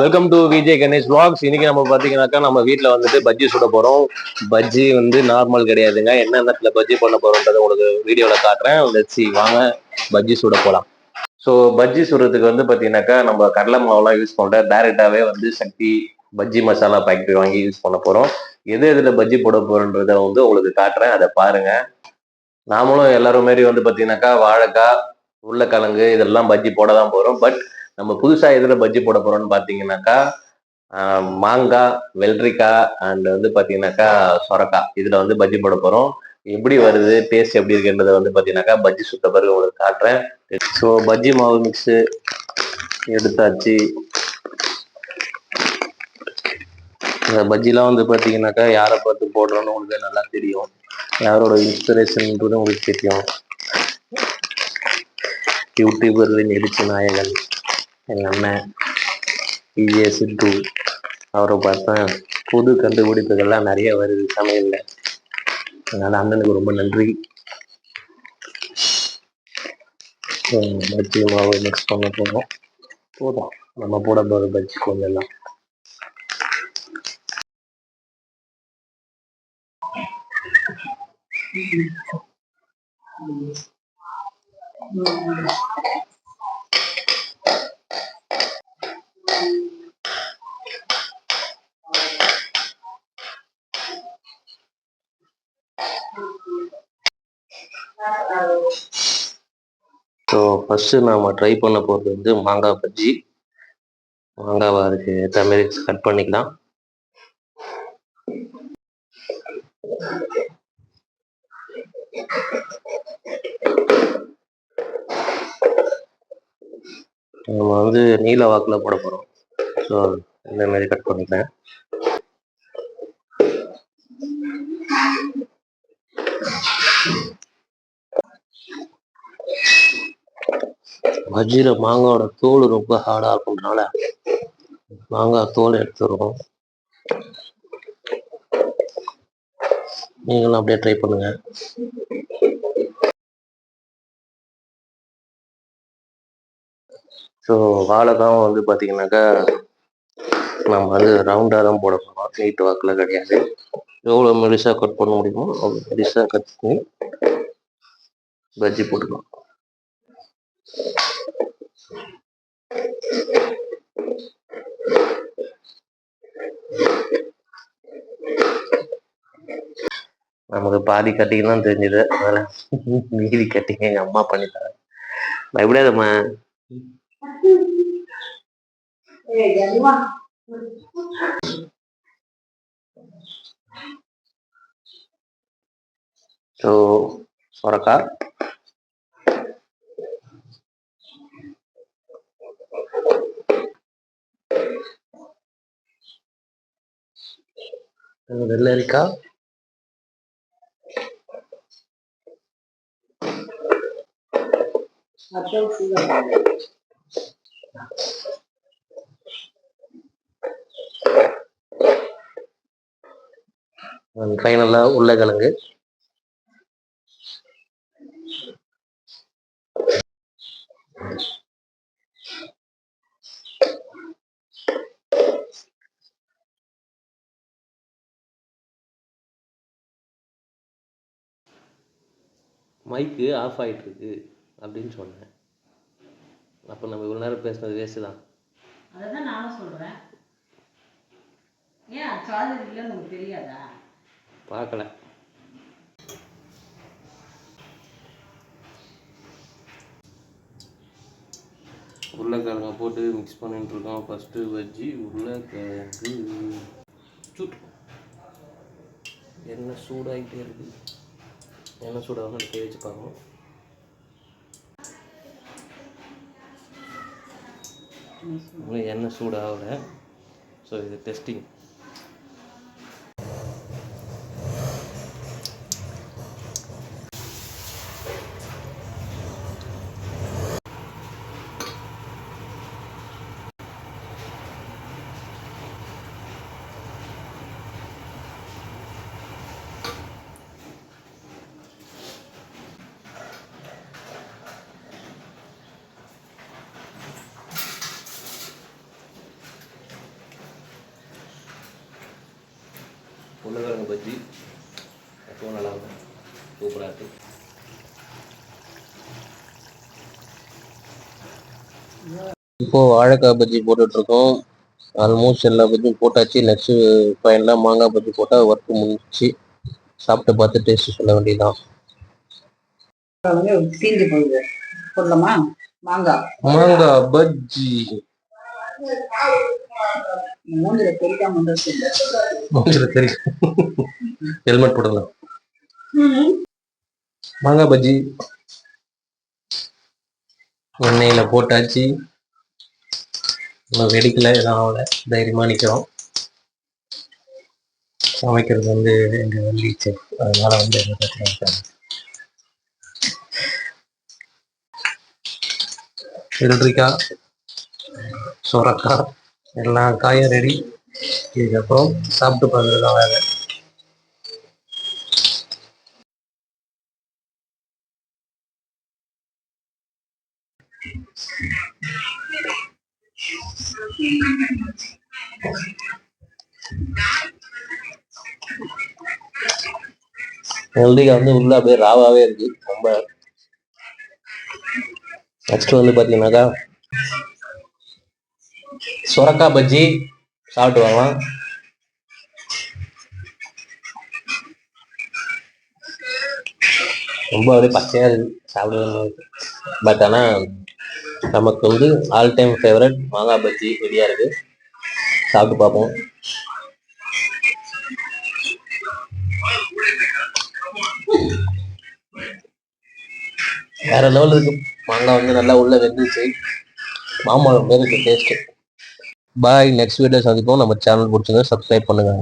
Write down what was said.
Welcome to Vijay Ganesh vlogs. இன்னைக்கு நம்ம பாத்தீங்கன்னாக்கா நம்ம வீட்டில் வந்துட்டு பஜ்ஜி சுட போறோம். பஜ்ஜி வந்து நார்மல் கிடையாதுங்க. என்ன நேரத்துல பஜ்ஜி பண்ண போறோம்ன்றத உங்களுக்கு வீடியோல காட்டுறேன். வச்சு வாங்க பஜ்ஜி சுட போலாம். ஸோ பஜ்ஜி சுடுறதுக்கு வந்து பாத்தீங்கன்னாக்கா நம்ம கடலை மாவுலாம் யூஸ் பண்ணுறேன் டைரெக்டாவே வந்து சக்தி பஜ்ஜி மசாலா பாக்கெட் வாங்கி யூஸ் பண்ண போறோம். எது எதுல பஜ்ஜி போட போறோன்றத வந்து உங்களுக்கு காட்டுறேன். அதை பாருங்க. நாமளும் எல்லாரும் மாரி வந்து பாத்தீங்கன்னாக்கா வாழைக்காய் உருளைக்கிழங்கு இதெல்லாம் பஜ்ஜி போட தான் போறோம். பட் நம்ம புதுசா எதுல பஜ்ஜி போட போறோம்னு பாத்தீங்கன்னாக்கா மாங்காய் வெள்ளரிக்காய் அண்ட் வந்து பாத்தீங்கன்னாக்கா சொரக்காய். இதுல வந்து பஜ்ஜி போட போறோம். எப்படி வருது டேஸ்ட் எப்படி இருக்குன்றதை வந்து பாத்தீங்கன்னாக்கா பஜ்ஜி சுத்த பிறகு உங்களுக்கு காட்டுறேன். ஸோ பஜ்ஜி மாவு மிக்ஸ் எடுத்தாச்சு. இந்த பஜ்ஜிலாம் வந்து பாத்தீங்கன்னாக்கா யாரை பார்த்து போடுறோம்னு உங்களுக்கு நல்லா தெரியும். யாரோட இன்ஸ்பிரேஷன்ன்றது உங்களுக்கு தெரியும். யூடியூபர்களின் எழுச்சி நாயகன். எங்கள் அண்ணன் பிஏ சித்து அவரை பார்த்தா புது கண்டுபிடிப்புகள்லாம் நிறைய வருது சமையலில். அதனால அண்ணனுக்கு ரொம்ப நன்றி. பஜ்ஜி மாவு மிக்ஸ் பண்ண போகிறோம் போதும். நம்ம போட போகிற பஜ்ஜி கொஞ்சம் எல்லாம். ஸோ ஃபஸ்ட்டு நாம் ட்ரை பண்ண போகிறது வந்து மாங்காய் பஜ்ஜி. மாங்காவை அதுக்கு ஏற்ற மாதிரி கட் பண்ணிக்கலாம். நம்ம வந்து நீல வாக்கில் போட போகிறோம் ஸோ இந்த மாதிரி கட் பண்ணிக்கிறேன் பஜ்ஜியில் மாங்காவோட தோல் ரொம்ப ஹார்டாக இருக்கும்னால மாங்காய் தோல் எடுத்துருவோம். நீங்களும் அப்படியே ட்ரை பண்ணுங்க. ஸோ வாழைக்காவும் வந்து பார்த்தீங்கன்னாக்கா நம்ம வந்து ரவுண்டாக தான் போட போகிறோம் நீட் வாக்கில் கிடையாது. எவ்வளோ மெலிசாக கட் பண்ண முடியுமோ அவ்வளோ மெலிசாக கட் பண்ணி பஜ்ஜி போட்டுக்கலாம். நமக்கு பாதி கட்டிங் தான் தெரிஞ்சது. அதனால மீதி கட்டிங் எங்க அம்மா பண்ணிட்டாங்க பயப்படாதம்மா ஸோ சொரக்காய் வெள்ளரிக்காய் ஃபைனலாக உருளைக்கிழங்கு. மைக்கு ஆஃப் ஆயிட்டு இருக்கு அப்படின்னு சொன்னேன். அப்போ நம்ம இவ்வளோ நேரம் பேசுனது வேஸ்ட்டு தான். அதை தான் நானும் சொல்கிறேன் ஏன் சார்ஜர் இல்லைன்னு உங்களுக்கு தெரியாதா? பார்க்கல. உருளைக்கிழங்க போட்டு மிக்ஸ் பண்ணிட்டு இருக்கோம். ஃபஸ்ட்டு வச்சு உருளைக்கிழங்கு. சுட் எண்ணெய் சூடாகிட்டே இருக்கு. எண்ணெய் சூடாக கை வச்சு பார்க்கணும். இன்னும் எண்ணெய் சூடாகலை. ஸோ இது டெஸ்டிங் உருளைக்கிழங்கு பஜ்ஜி. அதுவும் நல்லா இருக்கும். சூப்பராக இருக்கு. இப்போ வாழைக்காய் பஜ்ஜி போட்டுட்டு இருக்கோம் ஆல்மோஸ்ட் எல்லா பஜ்ஜியும் போட்டாச்சு. நெக்ஸ்ட் ஃபைனலாக மாங்காய் பஜ்ஜி போட்டால் ஒர்க் முடிஞ்சிச்சு. சாப்பிட்டு பார்த்து டேஸ்ட் சொல்ல வேண்டியதுதான். தீஞ்சு போகுது சொல்லலாமா மாங்காய். மாங்காய் பஜ்ஜி. மூஞ்சில வந்துருச்சு மூஞ்சில ஹெல்மெட் போடலாம். மாங்காய் பஜ்ஜி. எண்ணெயில போட்டாச்சு. வெடிக்கல எதுவும் ஆகல. தைரியமா நிக்கிறோம். சமைக்கிறது வந்து எங்க வள்ளி அதனால வந்து எங்க பிரச்சனை வெள்ளரிக்காய் சுரக்காய் எல்லா காயும் ரெடி இதுக்கப்புறம் சாப்பிட்டு பார்க்கறது தான் வேலை. ஹெல்திகா வந்து உள்ள அப்படியே ராவாவே இருக்கு. ரொம்ப. நெக்ஸ்ட் வந்து பாத்தீங்கன்னாக்கா சுரக்காய் பஜ்ஜி சாப்பிட்டு வரலாம் ரொம்ப அப்படியே பச்சையாக இருக்கு சாப்பிடுறது பட் ஆனா நமக்கு வந்து ஆல் டைம் ஃபேவரட் மாங்காய் பஜ்ஜி ரெடியாக இருக்கு. சாப்பிட்டு பார்ப்போம். வேற லெவல் இருக்கு. மாங்காய் வந்து நல்லா உள்ள வெந்துச்சு மாம்பழம் பேருக்கு taste taste bye next video சந்திப்போம். நம்ம சேனல் பிடிச்சிருந்தா சப்ஸ்கிரைப் பண்ணுங்க.